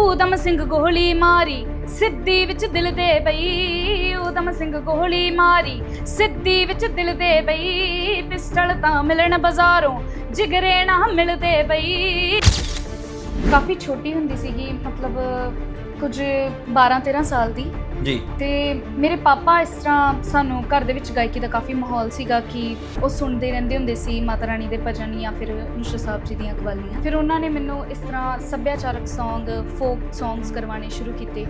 ਊਦਮ ਸਿੰਘ ਗੋਲੀ ਮਾਰੀ, ਸਿੱਧੀ ਵਿੱਚ ਦਿਲ ਦੇ ਬਈ ਊਦਮ ਸਿੰਘ ਗੋਲੀ ਮਾਰੀ, ਸਿੱਧੀ ਵਿੱਚ ਦਿਲ ਦੇ ਬਈ, ਪਿਸਟਲ ਤਾਂ ਮਿਲਣ ਬਾਜ਼ਾਰੋਂ, ਜਿਗਰੇ ਨਾ ਮਿਲਦੇ ਬਈ। ਕਾਫੀ ਛੋਟੀ ਹੁੰਦੀ ਸੀਗੀ, ਮਤਲਬ ਕੁਝ 12 13 ਸਾਲ ਦੀ। ਜੀ। ਤੇ ਮੇਰੇ ਪਾਪਾ ਇਸ ਤਰ੍ਹਾਂ ਸਾਨੂੰ ਘਰ ਦੇ ਵਿੱਚ ਗਾਇਕੀ ਦਾ ਕਾਫੀ ਮਾਹੌਲ ਸੀਗਾ ਕਿ ਉਹ ਸੁਣਦੇ ਰਹਿੰਦੇ ਹੁੰਦੇ ਸੀ ਮਾਤਾ ਰਾਣੀ ਦੇ ਭਜਨ ਜਾਂ ਫਿਰ ਨੁਸ਼ਰ ਸਾਹਿਬ ਜੀ ਦੀਆਂ ਕਵਾਲੀਆਂ ਫਿਰ ਉਹਨਾਂ ਨੇ ਮੈਨੂੰ ਇਸ ਤਰ੍ਹਾਂ ਸੱਭਿਆਚਾਰਕ Song ਫੋਕ Songs ਕਰਵਾਉਣੇ ਸ਼ੁਰੂ ਕੀਤੇ।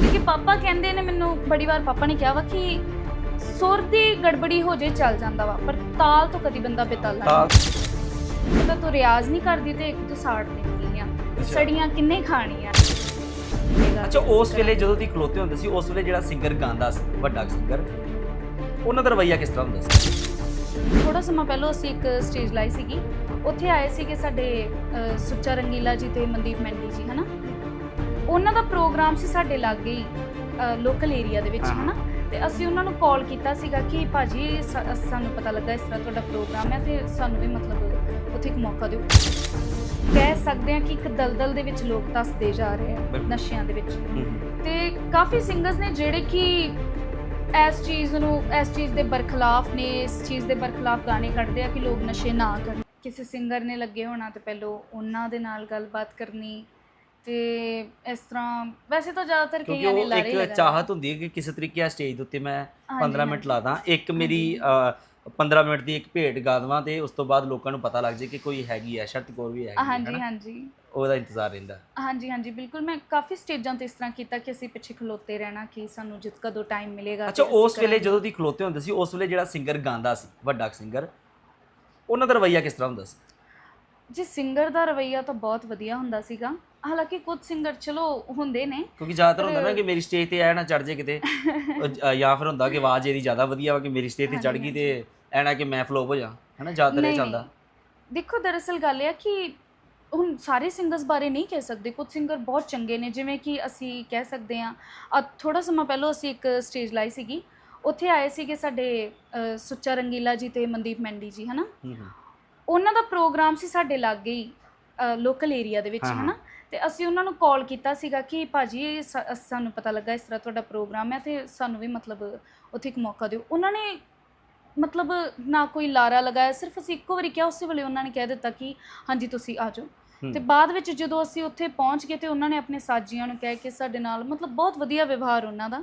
ਕਿਉਂਕਿ ਪਾਪਾ ਕਹਿੰਦੇ ਨੇ ਮੈਨੂੰ ਬੜੀ ਵਾਰ ਪਾਪਾ ਨੇ ਕਿਹਾ ਵਾ ਕਿ ਸੁਰ ਦੀ ਗੜਬੜੀ ਹੋ ਜੇ ਚੱਲ ਜਾਂਦਾ ਵਾ ਪਰ ਤਾਲ ਤੋਂ ਕਦੀ ਬੰਦਾ ਬੇਤਾਲਾ ਤਾਂ ਨਹੀਂ ਹੁੰਦਾ। ਤੂੰ ਰਿਆਜ਼ ਨਹੀਂ ਕਰਦੀ ਤੇ ਇੱਕ ਤੂੰ ਸਾੜ ਦਿੰਦੀ ਆ। ਸੜੀਆਂ ਕਿੰਨੇ ਖਾਣੀਆਂ। ਅੱਛਾ ਉਸ ਵੇਲੇ ਜਦੋਂ ਤੁਸੀਂ ਖਲੋਤੇ ਹੁੰਦੇ ਸੀ ਉਸ ਵੇਲੇ ਜਿਹੜਾ ਸਿੰਗਰ ਗਾਉਂਦਾ ਸੀ ਵੱਡਾ ਸਿੰਗਰ ਉਹਨਾਂ ਦਾ ਰਵਈਆ ਕਿਸ ਤਰ੍ਹਾਂ ਹੁੰਦਾ ਸੀ? ਥੋੜਾ ਸਮਾਂ ਪਹਿਲਾਂ ਅਸੀਂ ਇੱਕ ਸਟੇਜ ਲਾਈ ਸੀਗੀ। ਉੱਥੇ ਆਏ ਸੀਗੇ ਸਾਡੇ ਅਹ, ਸੁੱਚਾ ਰੰਗੀਲਾ ਜੀ ਤੇ ਮਨਦੀਪ ਮੈਂਡੀ ਜੀ ਹਨਾ? ਉਹਨਾਂ ਦਾ ਪ੍ਰੋਗਰਾਮ ਸੀ ਸਾਡੇ ਲਾਗੇ ਹੀ ਲੋਕਲ ਏਰੀਆ ਦੇ ਵਿੱਚ ਹਾਂ। ਹਨਾ? ਤੇ ਅਸੀਂ ਉਹਨਾਂ ਨੂੰ ਕਾਲ ਕੀਤਾ ਸੀਗਾ ਕਿ ਭਾਜੀ ਸਾ- ਸਾਨੂੰ ਪਤਾ ਲੱਗਾ ਇਸ ਤਰ੍ਹਾਂ ਤੁਹਾਡਾ ਪ੍ਰੋਗਰਾਮ ਹੈ ਤੇ ਸਾਨੂੰ ਵੀ ਮਤਲਬ ਉੱਥੇ ਇੱਕ ਮੌਕਾ ਦਿਓ। ਕਹਿ ਸਕਦੇ ਹਾਂ ਕਿ ਇੱਕ ਦਲਦਲ ਦੇ ਵਿੱਚ ਲੋਕ ਧੱਸਦੇ ਜਾ ਰਹੇ ਆ ਬਿਲਕੁਲ। ਨਸ਼ਿਆਂ ਦੇ ਵਿੱਚ। ਤੇ ਕਾਫੀ ਸਿੰਗਰਸ ਨੇ ਜਿਹੜੇ ਕਿ ਇਸ ਚੀਜ਼ ਨੂੰ ਇਸ ਚੀਜ਼ ਦੇ ਬਰਖਲਾਫ ਨੇ ਇਸ ਚੀਜ਼ ਦੇ ਬਰਖਲਾਫ ਗਾਣੇ ਕੱਢਦੇ ਆ ਕਿ ਲੋਕ ਨਸ਼ੇ ਨਾ ਕਰਨ ਕਿਸੇ ਸਿੰਗਰ ਨੇ ਲੱਗੇ ਹੋਣਾ ਤੇ ਪਹਿਲੋਂ ਉਹਨਾਂ ਦੇ ਨਾਲ ਗੱਲਬਾਤ ਕਰਨੀ ਤੇ ਇਸ ਤਰ੍ਹਾਂ ਵੈਸੇ ਤਾਂ ਜ਼ਿਆਦਾਤਰ ਕਿਉਂਕਿ ਕਈਆਂ ਨੇ ਉਹ ਲਾਰੇ ਇੱਕ ਲਗਾਏ ਚਾਹਤ ਹੁੰਦੀ ਹੈ ਕਿ ਕਿਸੇ ਤਰੀਕੇ ਆ ਸਟੇਜ ਦੇ ਉੱਤੇ ਮੈਂ ਹਾਂਜੀ, 15 ਮਿੰਟ ਹਾਂਜੀ। ਲਾ ਦਾਂ ਇੱਕ ਮੇਰੀ ਅ, 15 ਮਿੰਟ ਦੀ ਇੱਕ ਭੇਟ ਗਾ ਦੇਵਾਂ ਤੇ ਉਸ ਤੋਂ ਬਾਅਦ ਲੋਕਾਂ ਨੂੰ ਪਤਾ ਲੱਗ ਜੇ ਕਿ ਕੋਈ ਹੈਗੀ ਹੈ ਸ਼ਰਤ ਕੋਰ ਵੀ ਹੈਗੀ ਹੈ ਹਾਂਜੀ ਹਨਾ? ਹਾਂਜੀ। ਉਹਦਾ ਇੰਤਜ਼ਾਰ ਰਹਿੰਦਾ। ਹਾਂਜੀ ਹਾਂਜੀ ਬਿਲਕੁਲ। ਮੈਂ ਕਾਫੀ ਸਟੇਜਾਂ ਤੇ ਇਸ ਤਰ੍ਹਾਂ ਕੀਤਾ ਕਿ ਅਸੀਂ ਪਿੱਛੇ ਖਲੋਤੇ ਰਹਿਣਾ ਕਿ ਸਾਨੂੰ ਜਿਤ ਕਦੋਂ ਟਾਈਮ ਮਿਲੇਗਾ ਅੱਛਾ ਤੇ ਅਸੀਂ ਉਸ ਵੇਲੇ ਕਰਾਂਗੇ। ਜਦੋਂ ਤੁਸੀਂ ਖਲੋਤੇ ਹੁੰਦੇ ਸੀ ਉਸ ਵੇਲੇ ਜਿਹੜਾ ਸਿੰਗਰ ਗਾਉਂਦਾ ਸੀ ਵੱਡਾ ਸਿੰਗਰ ਉਹਨਾਂ ਦਾ ਰਵਈਆ ਕਿਸ ਤਰ੍ਹਾਂ ਹੁੰਦਾ ਸੀ? ਜੀ ਸਿੰਗਰ ਦਾ ਰਵਈਆ ਤਾਂ ਬਹੁਤ ਵਧੀਆ ਹੁੰਦਾ ਸੀਗਾ। ਹਾਲਾਂਕਿ ਕੁਝ ਸਿੰਗਰ ਚਲੋ ਹੁੰਦੇ ਨੇ। ਕਿਉਂਕਿ ਜ਼ਿਆਦਾਤਰ ਹੁੰਦਾ ਨਾ ਕਿ ਮੇਰੀ ਸਟੇਜ ਤੇ ਐ ਨਾ ਚੜ ਜੇ ਕਿਤੇ ਜ- ਫਿਰ ਹੁੰਦਾ ਕਿ ਆਵਾਜ਼ ਇਹਦੀ ਜ਼ਿਆਦਾ ਵਧੀਆ ਵਾ ਕਿ ਮੇਰੀ ਸਟੇਜ ਤੇ ਚੜ ਗਈ ਤੇ ਐ ਨਾ ਕਿ ਮੈਂ ਫਲੋਪ ਹੋ ਜਾ ਹਨਾ ਜ਼ਿਆਦਾਤਰ ਇਹ ਨਹੀਂ, ਚੱਲਦਾ। ਨਹੀਂ। ਦੇਖੋ ਦਰਅਸਲ ਗੱਲ ਇਹ ਆ ਕਿ ਹੁਣ ਸਾਰੇ ਸਿੰਗਰਸ ਬਾਰੇ ਨਹੀਂ ਕਹਿ ਸਕਦੇ। ਕੁਝ ਸਿੰਗਰ ਬਹੁਤ ਚੰਗੇ ਨੇ ਜਿਵੇਂ ਕਿ ਅਸੀਂ ਕਹਿ ਸਕਦੇ ਆ ਥੋੜਾ ਸਮਾਂ ਪਹਿਲਾਂ ਅਸੀਂ ਇੱਕ ਸਟੇਜ ਲਾਈ ਸੀਗੀ। ਉੱਥੇ ਆਏ ਸੀਗੇ ਸਾਡੇ ਅ, ਸੁੱਚਾ ਰੰਗੀਲਾ ਜੀ ਤੇ ਮਨਦੀਪ ਮੈਂਡੀ ਜੀ ਹਨਾ? ਹੂੰ ਹੂੰ। ਉਹਨਾਂ ਦਾ ਪ੍ਰੋਗਰਾਮ ਸੀ ਸਾਡੇ ਲਾਗੇ ਹੀ ਲੋਕਲ ਏਰੀਆ ਦੇ ਵਿੱਚ ਹਾਂ, ਹਾਂ। ਹਨਾ? ਤੇ ਅਸੀਂ ਉਹਨਾਂ ਨੂੰ ਕਾਲ ਕੀਤਾ ਸੀਗਾ ਕਿ ਭਾਜੀ ਸਾ- ਸਾਨੂੰ ਪਤਾ ਲੱਗਾ ਇਸ ਤਰ੍ਹਾਂ ਤੁਹਾਡਾ ਪ੍ਰੋਗਰਾਮ ਹੈ ਤੇ ਸਾਨੂੰ ਵੀ ਮਤਲਬ ਉੱਥੇ ਇੱਕ ਮੌਕਾ ਦਿਓ। ਉਹਨਾਂ ਨੇ ਮਤਲਬ ਨਾ ਕੋਈ ਲਾਰਾ ਲਗਾਇਆ ਸਿਰਫ ਅਸੀਂ ਇੱਕੋ ਵਾਰੀ ਕਿਹਾ ਉਸੇ ਵੇਲੇ ਉਹਨਾਂ ਨੇ ਕਹਿ ਦਿੱਤਾ ਕਿ ਹਾਂਜੀ ਤੁਸੀਂ ਆ ਜਾਓ। ਹੂੰ। ਤੇ ਬਾਅਦ ਵਿੱਚ ਜਦੋਂ ਅਸੀਂ ਉੱਥੇ ਪਹੁੰਚ ਗਏ ਤੇ ਉਹਨਾਂ ਨੇ ਆਪਣੇ ਸਾਜੀਆਂ ਨੂੰ ਕਹਿ ਕੇ ਸਾਡੇ ਨਾਲ ਮਤਲਬ ਬਹੁਤ ਵਧੀਆ ਵਿਵਹਾਰ ਉਹਨਾਂ ਦਾ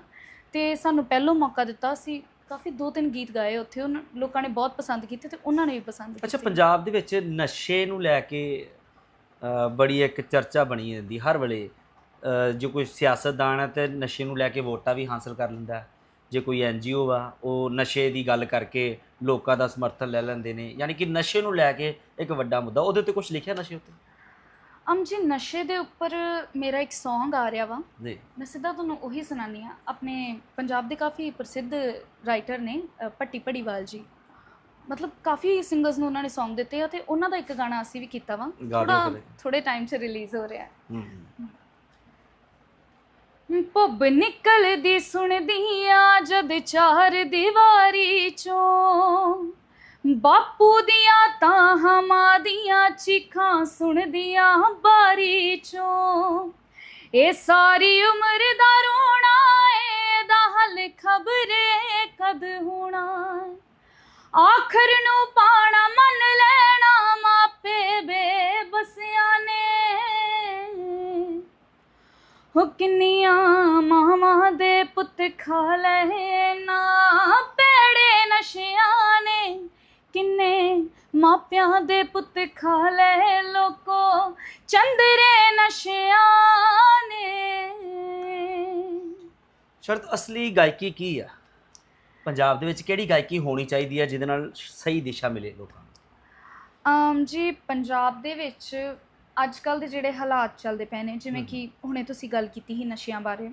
ਤੇ ਸਾਨੂੰ ਪਹਿਲੋਂ ਮੌਕਾ ਦਿੱਤਾ। ਅਸੀਂ ਕਾਫੀ ਦੋ ਤਿੰਨ ਗੀਤ ਗਾਏ ਉੱਥੇ ਉਹਨਾਂ ਲੋਕਾਂ ਨੇ ਬਹੁਤ ਪਸੰਦ ਕੀਤੇ ਤੇ ਉਹਨਾਂ ਨੇ ਵੀ ਪਸੰਦ ਕੀਤੇ। ਅੱਛਾ ਪੰਜਾਬ ਦੇ ਵਿੱਚ ਨਸ਼ੇ ਨੂੰ ਲੈ ਕੇ ਬੜੀ ਇੱਕ ਚਰਚਾ ਬਣੀ ਰਹਿੰਦੀ ਹਰ ਵੇਲੇ ਜੇ ਕੋਈ ਸਿਆਸਤਦਾਨ ਹੈ ਤੇ ਨਸ਼ੇ ਨੂੰ ਲੈ ਕੇ ਵੋਟਾਂ ਵੀ ਹਾਸਲ ਕਰ ਲੈਂਦਾ ਹੈ। ਜੇ ਕੋਈ ਐਨਜੀਓ ਆ ਉਹ ਨਸ਼ੇ ਦੀ ਗੱਲ ਕਰਕੇ ਲੋਕਾਂ ਦਾ ਸਮਰਥਨ ਲੈ ਲੈਂਦੇ ਨੇ। ਯਾਨੀ ਕਿ ਨਸ਼ੇ ਨੂੰ ਲੈ ਕੇ ਇੱਕ ਵੱਡਾ ਮੁੱਦਾ। ਉਹਦੇ ਉੱਤੇ ਕੁਝ ਲਿਖਿਆ ਨਸ਼ੇ ਉੱਤੇ? ਅਮ ਜੀ ਨਸ਼ੇ ਦੇ ਉੱਪਰ ਮੇਰਾ ਇੱਕ Song ਆ ਰਿਹਾ ਵਾ। ਜੀ। ਮੈਂ ਸਿੱਧਾ ਤੁਹਾਨੂੰ ਉਹੀ ਸੁਣਾਨੀ ਆ ਆਪਣੇ ਪੰਜਾਬ ਦੇ ਕਾਫੀ ਪ੍ਰਸਿੱਧ ਰਾਈਟਰ ਨੇ ਅ, ਭੱਟੀ ਭੜੀਵਾਲ ਜੀ। ਮਤਲਬ ਕਾਫੀ ਸਿੰਗਰਸ ਨੂੰ ਉਹਨਾਂ ਨੇ Song ਦਿੱਤੇ ਆ ਤੇ ਉਹਨਾਂ ਦਾ ਇੱਕ ਗਾਣਾ ਅਸੀਂ ਵੀ ਕੀਤਾ ਵਾ। ਥੋੜਾ। ਥੋੜੇ ਟਾਈਮ 'ਚ ਰਿਲੀਜ਼ ਹੋ ਰਿਹਾ ਹੈ। ਹੂੰ ਹੂੰ। ਪੱਬ ਨਿਕਲਦੀ ਸੁਣਦੀ ਆ ਜਦ ਚਾਰ ਦੀਵਾਰੀ ਚੋਂ। ਬਾਪੂ ਦੀਆਂ ਤਾਂ ਹਮਾਂ ਦੀਆਂ ਚੀਖਾਂ ਸੁਣਦੀਆਂ ਬਾਰੀ ਚੋਂ। ਇਹ ਸਾਰੀ ਉਮਰ ਦਾ ਰੋਣਾ ਏ ਦਾ ਹੱਲ ਖਬਰੇ ਕਦ ਹੋਣਾ ਆਖਰ ਨੂੰ ਪਾਣਾ ਮੰਨ ਲੈਣਾ ਮਾਪੇ ਬੇਬਸਿਆਂ ਨੇ। ਹੋ ਕਿੰਨੀਆਂ ਮਾਵਾਂ ਦੇ ਪੁੱਤ ਖਾ ਲਏ ਨਾ ਪੇੜੇ ਨਸ਼ਿਆਂ ਨੇ। ਕਿੰਨੇ ਮਾਪਿਆਂ ਦੇ ਪੁੱਤ ਖਾ ਲਏ ਲੋਕੋ, ਚੰਦਰੇ ਨਸ਼ਿਆਂ ਨੇ। ਸ਼ਰਤ ਅਸਲੀ ਗਾਇਕੀ ਕੀ ਆ? ਪੰਜਾਬ ਦੇ ਵਿੱਚ ਕਿਹੜੀ ਗਾਇਕੀ ਹੋਣੀ ਚਾਹੀਦੀ ਹੈ ਜਿਹਦੇ ਨਾਲ ਸਹੀ ਦਿਸ਼ਾ ਮਿਲੇ ਲੋਕਾਂ ਨੂੰ? ਜੀ ਪੰਜਾਬ ਦੇ ਵਿੱਚ ਅੱਜ ਕੱਲ ਦੇ ਜਿਹੜੇ ਹਾਲਾਤ ਚੱਲਦੇ ਪਏ ਨੇ ਜਿਵੇਂ। ਕਿ ਹੁਣੇ ਤੁਸੀਂ ਗੱਲ ਕੀਤੀ ਸੀ ਨਸ਼ਿਆਂ ਬਾਰੇ।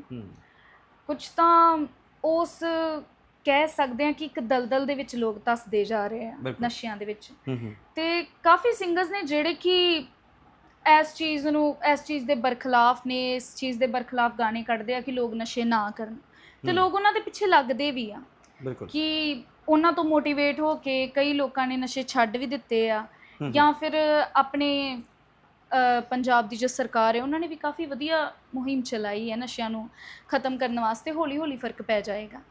ਕੁਝ ਤਾਂ ਉਸ ਕਹਿ ਸਕਦੇ ਆ ਕਿ ਇੱਕ ਦਲਦਲ ਦੇ ਵਿੱਚ ਲੋਕ ਧੱਸਦੇ ਜਾ ਰਹੇ ਆ। ਨਸ਼ਿਆਂ ਦੇ ਵਿੱਚ। ਤੇ ਕਾਫੀ ਸਿੰਗਰਸ ਨੇ ਜਿਹੜੇ ਕਿ ਇਸ ਚੀਜ਼ ਨੂੰ ਇਸ ਚੀਜ਼ ਦੇ ਬਰਖਲਾਫ ਨੇ ਇਸ ਚੀਜ਼ ਦੇ ਬਰਖਲਾਫ ਗਾਣੇ ਕੱਢਦੇ ਆ ਕਿ ਲੋਕ ਨਸ਼ੇ ਨਾ ਕਰਨ। ਤੇ। ਲੋਕ ਉਹਨਾਂ ਦੇ ਪਿੱਛੇ ਲੱਗਦੇ ਵੀ ਆ। ਬਿਲਕੁਲ। ਕਿ ਉਹਨਾਂ ਤੋਂ ਮੋਟੀਵੇਟ ਹੋ ਕੇ ਕਈ ਲੋਕਾਂ ਨੇ ਨਸ਼ੇ ਛੱਡ ਵੀ ਦਿੱਤੇ ਆ। ਜਾਂ ਫਿਰ ਆਪਣੇ ਪੰਜਾਬ ਦੀ ਜੋ ਸਰਕਾਰ ਹੈ ਉਹਨਾਂ ਨੇ ਵੀ ਕਾਫੀ ਵਧੀਆ ਮੁਹਿੰਮ ਚਲਾਈ ਹੈ ਨਸ਼ਿਆਂ ਨੂੰ ਖਤਮ ਕਰਨ ਵਾਸਤੇ ਹੌਲੀ ਹੌਲੀ ਫ਼ਰਕ ਪੈ ਜਾਏਗਾ।